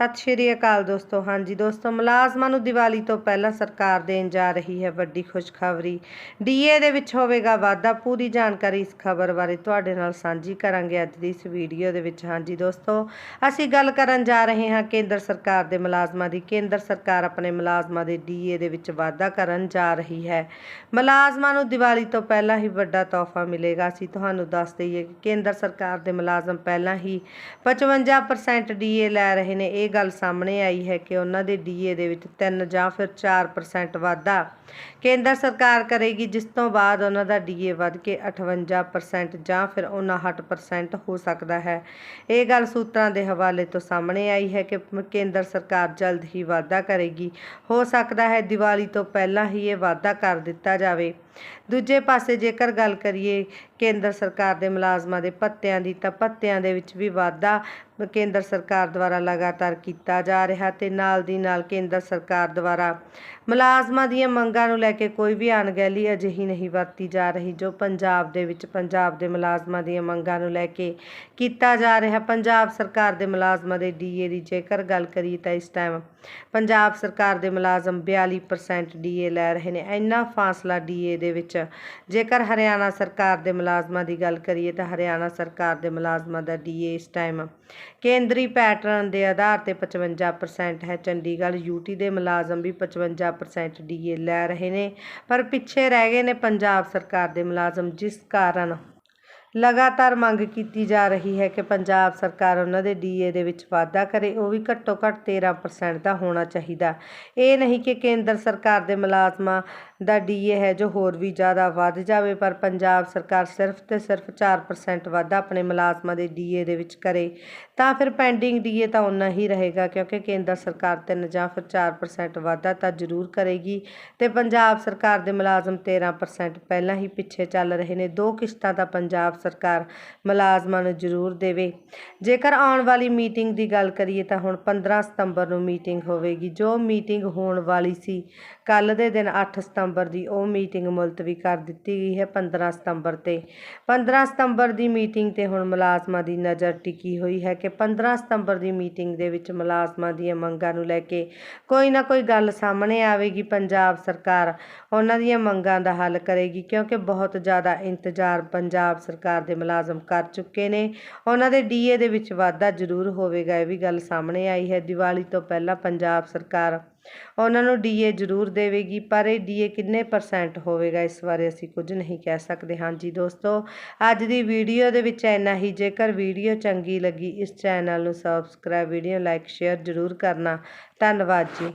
ਸਤਿ ਸ਼੍ਰੀ ਅਕਾਲ ਦੋਸਤੋ। ਹਾਂਜੀ ਦੋਸਤੋ, ਮੁਲਾਜ਼ਮਾਂ ਨੂੰ ਦੀਵਾਲੀ ਤੋਂ ਪਹਿਲਾਂ ਸਰਕਾਰ ਦੇਣ ਜਾ ਰਹੀ ਹੈ ਵੱਡੀ ਖੁਸ਼ਖਬਰੀ। ਡੀਏ ਦੇ ਵਿੱਚ ਹੋਵੇਗਾ ਵਾਧਾ, ਪੂਰੀ ਜਾਣਕਾਰੀ ਇਸ ਖਬਰ ਬਾਰੇ ਤੁਹਾਡੇ ਨਾਲ ਸਾਂਝੀ ਕਰਾਂਗੇ ਅੱਜ ਦੀ ਇਸ ਵੀਡੀਓ ਦੇ ਵਿੱਚ। ਹਾਂਜੀ ਦੋਸਤੋ, ਅਸੀਂ ਗੱਲ ਕਰਨ ਜਾ ਰਹੇ ਹਾਂ ਕੇਂਦਰ ਸਰਕਾਰ ਦੇ ਮੁਲਾਜ਼ਮਾਂ ਦੀ। ਕੇਂਦਰ ਸਰਕਾਰ ਆਪਣੇ ਮੁਲਾਜ਼ਮਾਂ ਦੇ ਡੀਏ ਦੇ ਵਿੱਚ ਵਾਧਾ ਕਰਨ ਜਾ ਰਹੀ ਹੈ। ਮੁਲਾਜ਼ਮਾਂ ਨੂੰ ਦੀਵਾਲੀ ਤੋਂ ਪਹਿਲਾਂ ਹੀ ਵੱਡਾ ਤੋਹਫਾ ਮਿਲੇਗਾ। ਅਸੀਂ ਤੁਹਾਨੂੰ ਦੱਸ ਦਈਏ ਕਿ ਕੇਂਦਰ ਸਰਕਾਰ ਦੇ ਮੁਲਾਜ਼ਮ ਪਹਿਲਾਂ ਹੀ 55% ਡੀਏ ਲੈ ਰਹੇ ਨੇ। ਇਹ ਗੱਲ ਸਾਹਮਣੇ ਆਈ ਹੈ ਕਿ ਉਹਨਾਂ ਦੇ ਡੀਏ ਦੇ ਵਿੱਚ 3 ਜਾਂ ਫਿਰ 4% ਵਾਧਾ ਕੇਂਦਰ ਸਰਕਾਰ ਕਰੇਗੀ, ਜਿਸ ਤੋਂ ਬਾਅਦ ਉਹਨਾਂ ਦਾ ਡੀਏ ਵੱਧ ਕੇ 58% ਜਾਂ ਫਿਰ 59% ਹੋ ਸਕਦਾ ਹੈ। ਇਹ ਗੱਲ ਸੂਤਰਾਂ ਦੇ ਹਵਾਲੇ ਤੋਂ ਸਾਹਮਣੇ ਆਈ ਹੈ ਕਿ ਕੇਂਦਰ ਸਰਕਾਰ ਜਲਦ ਹੀ ਵਾਧਾ ਕਰੇਗੀ। ਹੋ ਸਕਦਾ ਹੈ ਦੀਵਾਲੀ ਤੋਂ ਪਹਿਲਾਂ ਹੀ ਇਹ ਵਾਧਾ ਕਰ ਦਿੱਤਾ ਜਾਵੇ। ਦੂਜੇ ਪਾਸੇ ਜੇਕਰ ਗੱਲ ਕਰੀਏ ਕੇਂਦਰ ਸਰਕਾਰ ਦੇ ਮੁਲਾਜ਼ਮਾਂ ਦੇ ਭੱਤਿਆਂ ਦੀ, ਤਾਂ ਭੱਤਿਆਂ ਦੇ ਵਿੱਚ ਵੀ ਵਾਧਾ ਕੇਂਦਰ ਸਰਕਾਰ ਦੁਆਰਾ ਲਗਾਤਾਰ ਕੀਤਾ ਜਾ ਰਿਹਾ ਤੇ ਨਾਲ ਦੀ ਨਾਲ ਕੇਂਦਰ ਸਰਕਾਰ ਦੁਆਰਾ ਮੁਲਾਜ਼ਮਾਂ ਦੀਆਂ ਮੰਗਾਂ ਨੂੰ ਲੈ ਕੇ ਕੋਈ ਵੀ ਅਣਗਹਿਲੀ ਅਜਿਹੀ ਨਹੀਂ ਵਰਤੀ ਜਾ ਰਹੀ ਜੋ ਪੰਜਾਬ ਦੇ ਵਿੱਚ ਪੰਜਾਬ ਦੇ ਮੁਲਾਜ਼ਮਾਂ ਦੀਆਂ ਮੰਗਾਂ ਨੂੰ ਲੈ ਕੇ ਕੀਤਾ ਜਾ ਰਿਹਾ। ਪੰਜਾਬ ਸਰਕਾਰ ਦੇ ਮੁਲਾਜ਼ਮਾਂ ਦੇ ਡੀਏ ਦੀ ਜੇਕਰ ਗੱਲ ਕਰੀਏ ਤਾਂ ਇਸ ਟਾਈਮ ਪੰਜਾਬ ਸਰਕਾਰ ਦੇ ਮੁਲਾਜ਼ਮ 42% ਡੀਏ ਲੈ ਰਹੇ ਨੇ। ਇੰਨਾ ਫਾਸਲਾ ਡੀਏ ਦੇ ਵਿੱਚ। ਜੇਕਰ ਹਰਿਆਣਾ ਸਰਕਾਰ ਦੇ ਮੁਲਾਜ਼ਮਾਂ ਦੀ ਗੱਲ ਕਰੀਏ ਤਾਂ ਹਰਿਆਣਾ ਸਰਕਾਰ ਦੇ ਮੁਲਾਜ਼ਮਾਂ ਦਾ ਡੀਏ ਇਸ ਟਾਈਮ ਕੇਂਦਰੀ ਪੈਟਰਨ ਦੇ ਆਧਾਰ ਤੇ 55% ਹੈ। ਚੰਡੀਗੜ੍ਹ ਯੂਟੀ ਦੇ ਮੁਲਾਜ਼ਮ ਵੀ 55% ਡੀਏ ਲੈ ਰਹੇ ਨੇ। ਪਰ ਪਿੱਛੇ ਰਹਿ ਗਏ ਨੇ ਪੰਜਾਬ ਸਰਕਾਰ ਦੇ ਮੁਲਾਜ਼ਮ, ਜਿਸ ਕਾਰਨ ਲਗਾਤਾਰ ਮੰਗ ਕੀਤੀ ਜਾ ਰਹੀ ਹੈ ਕਿ ਪੰਜਾਬ ਸਰਕਾਰ ਉਹਨਾਂ ਦੇ ਡੀਏ ਦੇ ਵਿੱਚ ਵਾਧਾ ਕਰੇ, ਉਹ ਵੀ ਘੱਟੋ ਘੱਟ 13% ਦਾ ਹੋਣਾ ਚਾਹੀਦਾ। ਇਹ ਨਹੀਂ ਕਿ ਕੇਂਦਰ ਸਰਕਾਰ ਦੇ ਮੁਲਾਜ਼ਮਾਂ ਦਾ ਡੀਏ ਹੈ ਜੋ ਹੋਰ ਵੀ ਜ਼ਿਆਦਾ ਵੱਧ ਜਾਵੇ, ਪਰ ਪੰਜਾਬ ਸਰਕਾਰ ਸਿਰਫ ਤੇ ਸਿਰਫ 4% ਵਾਧਾ ਆਪਣੇ ਮੁਲਾਜ਼ਮਾਂ ਦੇ ਡੀਏ ਦੇ ਵਿੱਚ ਕਰੇ। ਤਾਂ ਫਿਰ ਪੈਂਡਿੰਗ ਡੀਏ ਤਾਂ ਉਨਾ ਹੀ ਰਹੇਗਾ, ਕਿਉਂਕਿ ਕੇਂਦਰ ਸਰਕਾਰ 3 ਜਾਂ ਫਿਰ 4% ਵਾਧਾ ਤਾਂ ਜ਼ਰੂਰ ਕਰੇਗੀ ਤੇ ਪੰਜਾਬ ਸਰਕਾਰ ਦੇ ਮੁਲਾਜ਼ਮ 13% ਪਹਿਲਾਂ ਹੀ ਪਿੱਛੇ ਚੱਲ ਰਹੇ ਨੇ। ਦੋ ਕਿਸ਼ਤਾਂ ਤਾਂ ਪੰਜਾਬ ਸਰਕਾਰ ਮੁਲਾਜ਼ਮਾਂ ਨੂੰ ਜ਼ਰੂਰ ਦੇਵੇ। ਜੇਕਰ ਆਉਣ ਵਾਲੀ ਮੀਟਿੰਗ ਦੀ ਗੱਲ ਕਰੀਏ ਤਾਂ ਹੁਣ 15 ਸਤੰਬਰ ਨੂੰ ਮੀਟਿੰਗ ਹੋਵੇਗੀ। ਜੋ ਮੀਟਿੰਗ ਹੋਣ ਵਾਲੀ ਸੀ, ਕੱਲ ਦੇ ਦਿਨ 8 ਸਤੰਬਰ ਦੀ ਉਹ ਮੀਟਿੰਗ ਮੁਲਤਵੀ ਕਰ ਦਿੱਤੀ ਗਈ ਹੈ 15 ਸਤੰਬਰ ਤੇ। 15 ਸਤੰਬਰ ਦੀ ਮੀਟਿੰਗ ਤੇ ਹੁਣ ਮੁਲਾਜ਼ਮਾਂ ਦੀ ਨਜ਼ਰ ਟਿਕੀ ਹੋਈ ਹੈ ਕਿ 15 ਸਤੰਬਰ ਦੀ ਮੀਟਿੰਗ ਦੇ ਵਿੱਚ ਮੁਲਾਜ਼ਮਾਂ ਦੀਆਂ ਮੰਗਾਂ ਨੂੰ ਲੈ ਕੇ ਕੋਈ ਨਾ ਕੋਈ ਗੱਲ ਸਾਹਮਣੇ ਆਵੇਗੀ। ਪੰਜਾਬ ਸਰਕਾਰ ਉਹਨਾਂ ਦੀਆਂ ਮੰਗਾਂ ਦਾ ਹੱਲ ਕਰੇਗੀ ਕਿਉਂਕਿ ਬਹੁਤ ਜ਼ਿਆਦਾ ਇੰਤਜ਼ਾਰ ਪੰਜਾਬ ਸਰਕਾਰ ਸਰਕਾਰ ਦੇ ਮੁਲਾਜ਼ਮ ਕਰ ਚੁੱਕੇ ਨੇ। ਉਹਨਾਂ ਦੇ ਡੀਏ ਦੇ ਵਿੱਚ ਵਾਧਾ ਜ਼ਰੂਰ ਹੋਵੇਗਾ, ਇਹ ਵੀ ਗੱਲ ਸਾਹਮਣੇ ਆਈ ਹੈ। ਦੀਵਾਲੀ ਤੋਂ ਪਹਿਲਾਂ ਪੰਜਾਬ ਸਰਕਾਰ ਉਹਨਾਂ ਨੂੰ ਡੀਏ ਜ਼ਰੂਰ ਦੇਵੇਗੀ, ਪਰ ਇਹ ਡੀਏ ਕਿੰਨੇ ਪਰਸੈਂਟ ਹੋਵੇਗਾ, ਇਸ ਬਾਰੇ ਅਸੀਂ ਕੁਝ ਨਹੀਂ ਕਹਿ ਸਕਦੇ। ਹਾਂ ਜੀ ਦੋਸਤੋ, ਅੱਜ ਦੀ ਵੀਡੀਓ ਦੇ ਵਿੱਚ ਇੰਨਾ ਹੀ। ਜੇਕਰ ਵੀਡੀਓ ਚੰਗੀ ਲੱਗੀ, ਇਸ ਚੈਨਲ ਨੂੰ ਸਬਸਕ੍ਰਾਈਬ ਵੀਡੀਓ ਲਾਈਕ ਸ਼ੇਅਰ ਜ਼ਰੂਰ ਕਰਨਾ। ਧੰਨਵਾਦ ਜੀ।